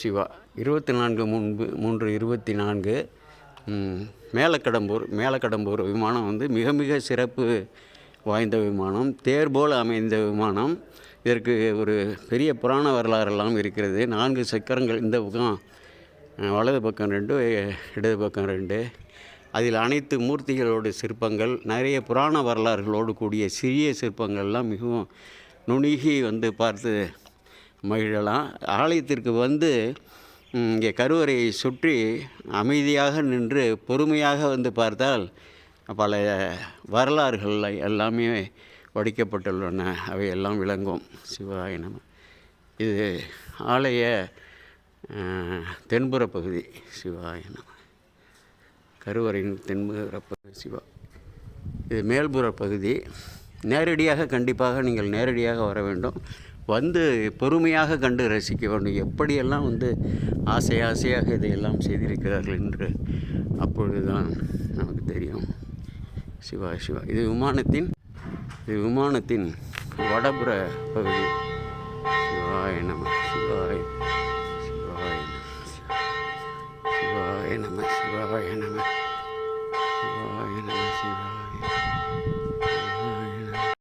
சிவா. இருபத்தி நான்கு முன்பு மூன்று இருபத்தி நான்கு மேலக்கடம்பூர் மேலக்கடம்பூர் விமானம் வந்து மிக மிக சிறப்பு வாய்ந்த விமானம் தேர் போல் அமைந்த விமானம். இதற்கு ஒரு பெரிய புராண வரலாறெல்லாம் இருக்கிறது. நான்கு சக்கரங்கள் இந்த பக்கம் வலது பக்கம் ரெண்டு இடது பக்கம் ரெண்டு. அதில் அனைத்து மூர்த்திகளோட சிற்பங்கள் நிறைய புராண வரலாறுகளோடு கூடிய சிறிய சிற்பங்கள்லாம் மிகவும் நுணுகி வந்து பார்த்து மகிழலாம். ஆலயத்திற்கு வந்து இங்கே கருவறையை சுற்றி அமைதியாக நின்று பொறுமையாக வந்து பார்த்தால் பல வரலாறுகள் எல்லாமே வடிக்கப்பட்டுள்ளன. அவை எல்லாம் விளங்கும் சிவாயினம் இது ஆலய தென்புற பகுதி. சிவாயினம் கருவறையின் தென்புற பகுதி சிவா. இது மேல்புற பகுதி. நேரடியாக கண்டிப்பாக நீங்கள் நேரடியாக வர வேண்டும். வந்து பொறுமையாக கண்டு ரசிக்க வேண்டும். எப்படியெல்லாம் வந்து ஆசை ஆசையாக இதையெல்லாம் செய்திருக்கிறார்கள் என்று அப்பொழுதுதான் நமக்கு தெரியும். சிவா சிவா. இது விமானத்தின் இது விமானத்தின் வடபுற பகுதி. சிவாய நம சிவாய சிவாய சிவாய நம சிவாய நம.